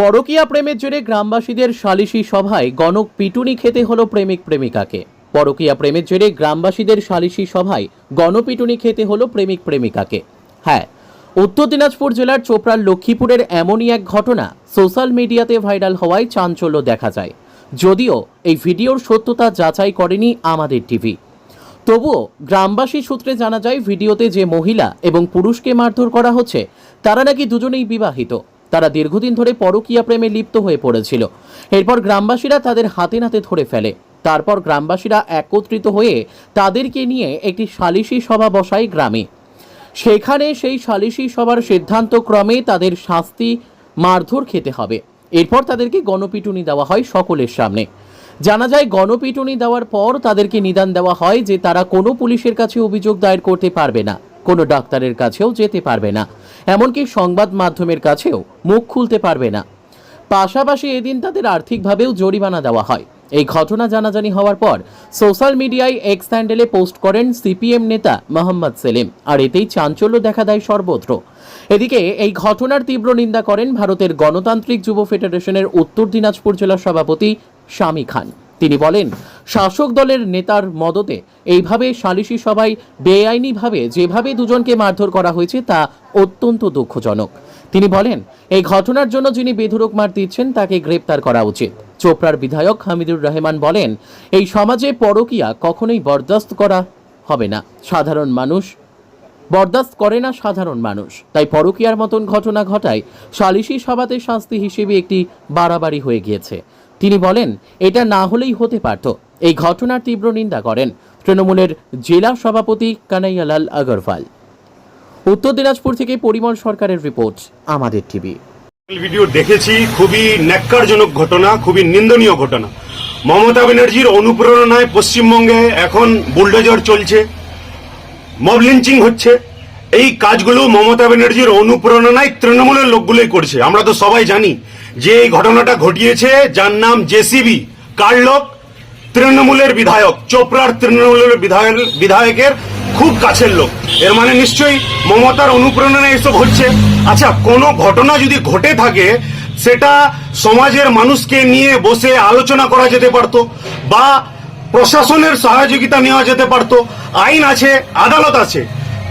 পরকীয়া প্রেমের জেরে গ্রামবাসীদের সালিশি সভায় গণক পিটুনি খেতে হলো প্রেমিক প্রেমিকাকে। পরকীয়া প্রেমের জেরে গ্রামবাসীদের সালিশি সভায় গণপিটুনি খেতে হলো প্রেমিক প্রেমিকাকে। হ্যাঁ উত্তর দিনাজপুর জেলার চোপড়ার লক্ষ্মীপুরের এমনই এক ঘটনা সোশ্যাল মিডিয়াতে ভাইরাল হওয়ায় চাঞ্চল্য দেখা যায়। যদিও এই ভিডিওর সত্যতা যাচাই করেনি আমাদের টিভি। তবুও গ্রামবাসী সূত্রে জানা যায়, ভিডিওতে যে মহিলা এবং পুরুষকে মারধর করা হচ্ছে, তারা নাকি দুজনেই বিবাহিত। তারা দীর্ঘদিন ধরে পরকীয়া প্রেমে লিপ্ত হয়ে পড়েছিল। এরপর গ্রামবাসীরা তাদের হাতে নাতে ধরে ফেলে। তারপর গ্রামবাসীরা একত্রিত হয়ে তাদেরকে নিয়ে একটি সালিশি সভা বসায় গ্রামে। সেখানে সেই সালিশি সভার সিদ্ধান্ত ক্রমে তাদের শাস্তি মারধর খেতে হবে। এরপর তাদেরকে গণপিটুনি দেওয়া হয় সকলের সামনে। জানা যায়, গণপিটুনি দেওয়ার পর তাদেরকে নিদান দেওয়া হয় যে তারা কোনো পুলিশের কাছে অভিযোগ দায়ের করতে পারবে না, কোনো ডাক্তারের কাছেও যেতে পারবে না। এমনকি সংবাদ মাধ্যমের কাছেও মুখ খুলতে পারবে না। পাশাপাশি এদিন তাদের আর্থিকভাবেও জরিমানা দেওয়া হয়। এই ঘটনা জানাজানি হওয়ার পর সোশ্যাল মিডিয়ায় এক্স হ্যান্ডেলে পোস্ট করেন সিপিএম নেতা মোহাম্মদ সেলিম, আর এতেই চাঞ্চল্য দেখা দেয় সর্বত্র। এদিকে এই ঘটনার তীব্র নিন্দা করেন ভারতের গণতান্ত্রিক যুব ফেডারেশনের উত্তর দিনাজপুর জেলার সভাপতি শামী খান। তিনি বলেন, শাসক দলের নেতার মদতে এইভাবে সালিশি সভায় বেআইনিভাবে যেভাবে দুজনকে মারধর করা হয়েছে তা অত্যন্ত দুঃখজনক। তিনি বলেন, এই ঘটনার জন্য যিনি বেধুরক মার দিচ্ছেন তাকে গ্রেপ্তার করা উচিত। চোপড়ার বিধায়ক হামিদুর রহমান বলেন, এই সমাজে পরকীয়া কখনোই বরদাস্ত করা হবে না। সাধারণ মানুষ বরদাস্ত করে না সাধারণ মানুষ। তাই পরকীয়ার মতন ঘটনা ঘটায় সালিশি সভাতে শাস্তি হিসেবে একটি বাড়াবাড়ি হয়ে গিয়েছে। তিনি বলেন, এটা না হলেই হতে পারত। এই ঘটনার তীব্র নিন্দা করেন তৃণমূলের জেলা সভাপতি কানাইয়ালাল আগরওয়াল। উত্তর দিনাজপুর থেকে পরিমল সরকারের রিপোর্ট, আমাদের টিভি। ভিডিও দেখেছি, খুবই ন্যাক্কারজনক ঘটনা, খুবই নিন্দনীয় ঘটনা। মমতা ব্যানার্জির অনুপ্রেরণায় পশ্চিমবঙ্গে এখন বুলডোজার চলছে, মব লিঞ্চিং হচ্ছে। এই কাজগুলো মমতা ব্যানার্জির অনুপ্রেরণায় তৃণমূলের লোকগুলোই করছে। আমরা তো সবাই জানি যে এই ঘটনাটা ঘটিয়েছে, যার নাম জেসিবি। কার লোক? তৃণমূলের বিধায়ক, চোপড়ার তৃণমূলের বিধায়ক, বিধায়কের খুব কাছের লোক। এর মানে নিশ্চয়ই মমতার অনুপ্রেরণায় এসব হচ্ছে আচ্ছা কোনো ঘটনা যদি ঘটে থাকে, সেটা সমাজের মানুষকে নিয়ে বসে আলোচনা করা যেতে পারতো বা প্রশাসনের সহযোগিতা নেওয়া যেতে পারতো। আইন আছে, আদালত আছে।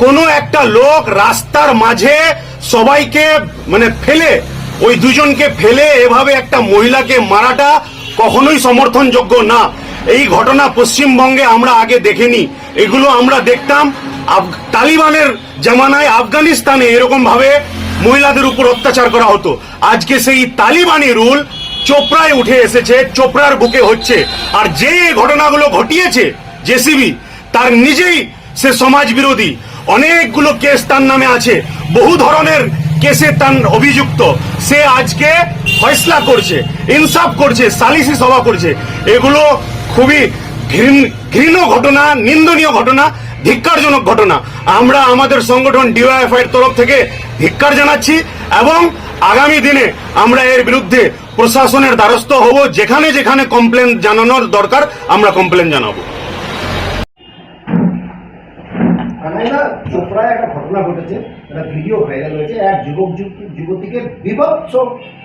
কোনো একটা লোক রাস্তার মাঝে সবাইকে মানে ফেলে, ওই দুজনকে ফেলে এভাবে একটা মহিলাকে মারাটা কখনোই সমর্থনযোগ্য না। এই ঘটনা পশ্চিমবঙ্গে আমরা আগে দেখিনি। এগুলো আমরা দেখতাম তালিবানের জামানায় আফগানিস্তানে এরকম ভাবে মহিলাদের উপর অত্যাচার করা হতো। আজকে সেই তালিবানি রুল চোপড়ায় উঠে এসেছে, চোপড়ার বুকে হচ্ছে। আর যে ঘটনাগুলো ঘটিয়েছে জেসিবি, তার নিজেই সে সমাজ বিরোধী অনেকগুলো কেস তার নামে আছে। বহু ধরনের কেসে তার অভিযুক্ত। সে আজকে ফয়সলা করছে, ইনসাফ করছে সালিসি সভা করছে। এগুলো খুবই ঘৃণ- ঘটনা, নিন্দনীয় ঘটনা, ধিক্কারজনক ঘটনা। আমরা আমাদের সংগঠন ডিওএফআই এর তরফ থেকে ধিক্কার জানাচ্ছি এবং আগামী দিনে আমরা এর বিরুদ্ধে প্রশাসনের দ্বারস্থ হব। যেখানে যেখানে কমপ্লেন জানানোর দরকার, আমরা কমপ্লেন জানাব। চোপড়ায় একটা ঘটনা ঘটেছে, একটা ভিডিও ভাইরাল হয়েছে, এক যুবক যুব- যুবতীকে বিভৎস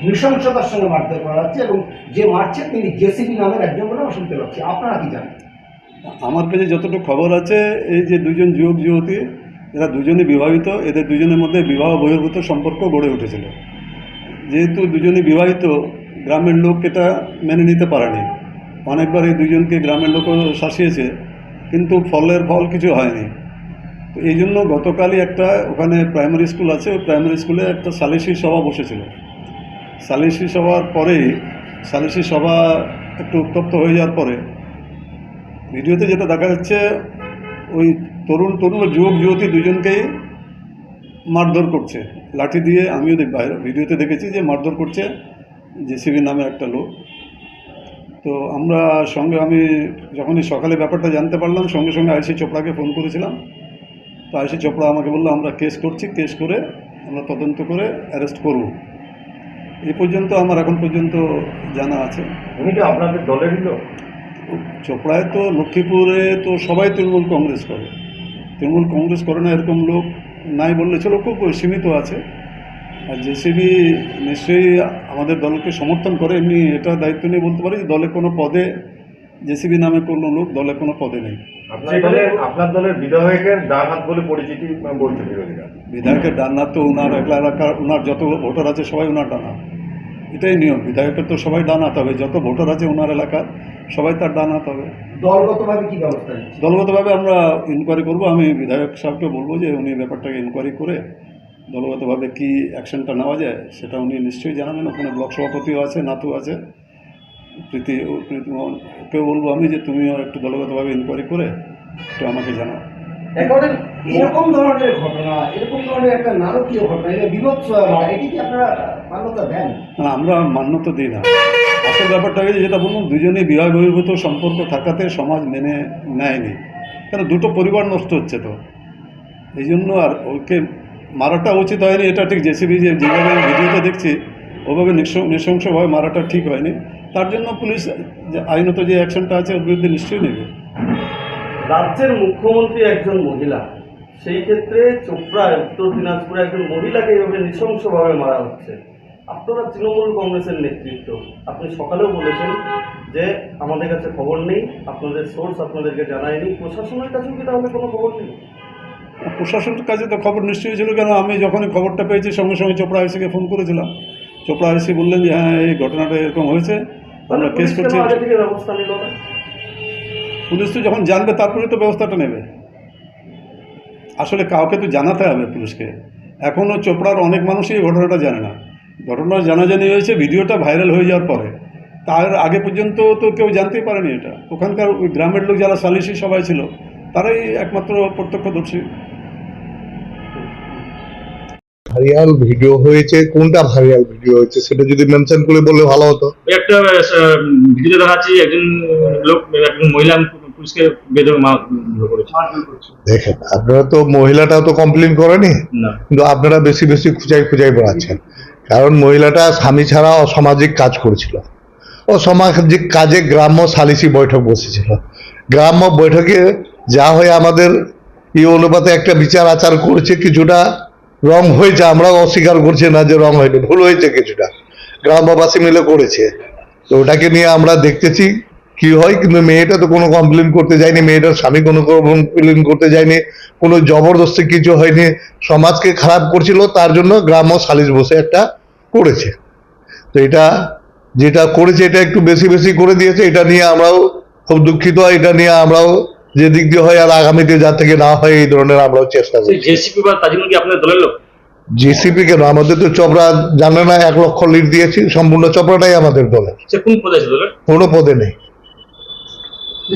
নৃশংসতার সঙ্গে মারতে করা হচ্ছে এবং যে মারছে তিনি জেসিবি নামের একজন বলে শুনতে পাচ্ছি। আপনারা কি জানেন? আমার কাছে যতটুকু খবর আছে, এই যে দুজন যুবক যুবতী, এরা দুজনে বিবাহিত, এদের দুজনের মধ্যে বিবাহ বহির্ভূত সম্পর্ক গড়ে উঠেছিল। যেহেতু দুজনে বিবাহিত, গ্রামের লোক এটা মেনে নিতে পারেনি। অনেকবার এই দুজনকে গ্রামের লোকও শাসিয়েছে, কিন্তু ফলের ফল কিছু হয়নি। তো এই জন্য গতকালই একটা ওখানে প্রাইমারি স্কুল আছে, ওই প্রাইমারি স্কুলে একটা সালিসি সভা বসেছিল। সালিসি সভার পরেই সালিসি সভা একটু উত্তপ্ত হয়ে যাওয়ার পরে ভিডিওতে যেটা দেখা যাচ্ছে, ওই তরুণ তরুণ যুবক, যুবতী দুজনকেই মারধর করছে। লাঠি দিয়ে আমিও বাইরে ভিডিওতে দেখেছি যে মারধর করছে জেসিবি নামে একটা লোক। তো আমরা সঙ্গে, আমি যখনই সকালে ব্যাপারটা জানতে পারলাম, সঙ্গে সঙ্গে আইসি চোপড়াকে ফোন করেছিলাম। তো আইসি চোপড়া আমাকে বলল আমরা কেস করছি কেস করে আমরা তদন্ত করে অ্যারেস্ট করব। এই পর্যন্ত আমার এখন পর্যন্ত জানা আছে। উনি কি আপনাদের দলেরই লোক চোপড়ায় তো লক্ষ্মীপুরে তো সবাই তৃণমূল কংগ্রেস করে। তৃণমূল কংগ্রেস করে না এরকম লোক নাই বললে চলো খুব সীমিত আছে। আর জেসিবি নিশ্চয়ই আমাদের দলকে সমর্থন করে এমনি এটা দায়িত্ব নিয়ে বলতে পারি যে দলে কোনো পদে জেসিবি নামে কোনো লোক দলে কোনো পদে নেই। আপনার দলের বিধায়কের ডান হাত বলে পরিচিতি বলছে বিরোধীরা। বিধায়কের ডান্নার তো ওনার একলা এলাকার ওনার যত ভোটার আছে সবাই ওনার ডানা এটাই নিয়ম বিধায়কের তো সবাই ডানাতে হবে যত ভোটার আছে ওনার এলাকার সবাই তার ডানাতে হবে। দলগতভাবে কি ব্যবস্থা দলগতভাবে আমরা ইনকোয়ারি করব আমি বিধায়ক সাহেবকে বলব যে উনি ব্যাপারটাকে ইনকোয়ারি করে দলগতভাবে কি অ্যাকশনটা নেওয়া যায় সেটা উনি নিশ্চয়ই জানাবেন। ওখানে ব্লক সভাপতিও আছে নাতু আছে। প্রীতি ও প্রীতিমোহন ওকেও বলব আমি যে তুমিও একটু দলগতভাবে ইনকোয়ারি করে একটু আমাকে জানাও। এরকম ধরনের ঘটনা এরকম ধরনের একটা নারকীয় ঘটনা এটা বিভৎস এটি কি আপনারা মান্যতা দেন? না আমরা মান্যতা দিই না। আসল ব্যাপারটাকে যেটা বললাম দুজনেই বিবাহ বহির্ভূত সম্পর্ক থাকাতে সমাজ মেনে নেয়নি। কেন দুটো পরিবার নষ্ট হচ্ছে তো। এই জন্য আর ওকে মারাটা উচিত হয়নি এটা ঠিক জেসিবি যে যেভাবে ভিডিওতে দেখছি ওভাবে নৃশংসভাবে মারাটা ঠিক হয়নি। তার জন্য পুলিশ যে আইনত যে অ্যাকশনটা আছে ওর বিরুদ্ধে নিশ্চয়ই নেবে। রাজ্যের মুখ্যমন্ত্রী একজন মহিলা সেই ক্ষেত্রে চোপড়ায় উত্তর দিনাজপুরে একজন মহিলাকে এইভাবে নৃশংসভাবে মারা হচ্ছে। আপনারা তৃণমূল কংগ্রেসের নেতৃত্ব আপনি সকালেও বলেছেন যে আমাদের কাছে খবর নেই আপনাদের সোর্স আপনাদেরকে জানায়নি প্রশাসনের কাছেও কি তাহলে কোনো খবর নেই? প্রশাসনের কাছে তো খবর নিশ্চয়ই ছিল কেন আমি যখনই খবরটা পেয়েছি সঙ্গে সঙ্গে চোপড়া আইসিকে ফোন করেছিলাম। চোপড়া আইসি বললেন যে হ্যাঁ এই ঘটনাটা এরকম হয়েছে। আমরা কেস পুলিশ করছি পুলিশ তো যখন জানবে তারপরে তো ব্যবস্থাটা নেবে। আসলে কাউকে তো জানাতে হবে পুলিশকে। এখনও চোপড়ার অনেক মানুষই এই ঘটনাটা জানে না। ঘটনা জানাজানি হয়েছে ভিডিওটা ভাইরাল হয়ে যাওয়ার পরে। তার আগে পর্যন্ত তো কেউ জানতেই পারেনি এটা। ওখানকার ওই গ্রামের লোক যারা সালিশি সবাই ছিল তারাই একমাত্র প্রত্যক্ষদর্শী। ভাইরাল ভিডিও হয়েছে কোনটা ভাইরাল ভিডিও হয়েছে সেটা যদি মেনশন করে বললে ভালো হতো। একটা ভিডিও দেখাচ্ছি একজন লোক একজন মহিলা পুলিশকে বেঁধে মা- দেখেন আপনারা তো মহিলাটাও তো কমপ্লেন করেনি? না। কিন্তু আপনারা বেশি বেশি খুঁজাই খুঁজাই বেড়াচ্ছেন। কারণ মহিলাটা স্বামী ছাড়া অসামাজিক কাজ করেছিল। অসামাজিক কাজে গ্রাম্য সালিসি বৈঠক বসেছিল। গ্রাম্য বৈঠকে যা হয়ে আমাদের এই অনুপাতে একটা বিচার আচার করেছে কিছুটা রং হয়েছে, আমরাও অস্বীকার করছি না যে রং হয়নি, ভুল হয়েছে কিছুটা। গ্রামবাসী মিলে করেছে। তো ওটাকে নিয়ে আমরা দেখতেছি কি হয়, কিন্তু মেয়েটা তো কোনো কমপ্লেন করতে যায়নি, মেয়েটার স্বামী কোনো কমপ্লেন করতে যায়নি, কোনো জবরদস্তি কিছু হয়নি, সমাজকে খারাপ করছিল, তার জন্য গ্রাম্য সালিশ বসে একটা করেছে। তো এটা যেটা করেছে, এটা একটু বেশি বেশি করে দিয়েছে, এটা নিয়ে আমরাও খুব দুঃখিত, এটা নিয়ে আমরাও যে দিক দিয়ে হয় আর আগামীতে যা থেকে না হয় এই ধরনের আমরাও চেষ্টা করি জেসিপি বা তাজমুল কি আপনার দলের লোক? জিসিপি কেন? আমাদের তো চপড়া জানে না এক লক্ষ লিড দিয়েছি সম্পূর্ণ চপড়াটাই আমাদের দলে কোন পদে কোনো পদে নেই।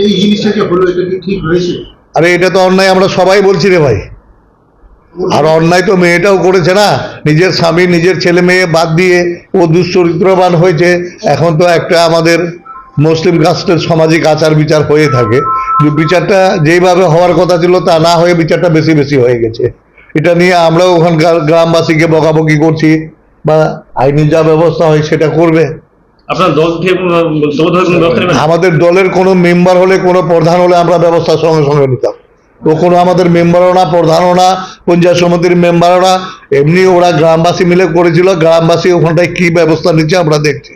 এই জিনিসটা যে হলো এটা কি ঠিক হয়েছে? আরে এটা তো অন্যায় আমরা সবাই বলছি রে ভাই। আর অন্যায় তো মেয়েটাও করেছে না। নিজের স্বামী নিজের ছেলে মেয়ে বাদ দিয়ে ও দুশ্চরিত্রবান হয়েছে। এখন তো একটা আমাদের মুসলিম কাস্টের সামাজিক আচার বিচার হয়ে থাকে। কিন্তু বিচারটা যেইভাবে হওয়ার কথা ছিল তা না হয়ে বিচারটা বেশি বেশি হয়ে গেছে। এটা নিয়ে আমরাও ওখানকার গ্রামবাসীকে বকাবকি করছি বা আইনি যা ব্যবস্থা হয় সেটা করবে। আপনার দল আমাদের দলের কোনো মেম্বার হলে কোনো প্রধান হলে আমরা ব্যবস্থা সঙ্গে সঙ্গে নিতাম। কোনো আমাদের মেম্বারও না প্রধানও না পঞ্চায়েত সমিতির মেম্বারও না। এমনি ওরা গ্রামবাসী মিলে করেছিল গ্রামবাসী ওখানটায় কি ব্যবস্থা নিচ্ছে আমরা দেখছি।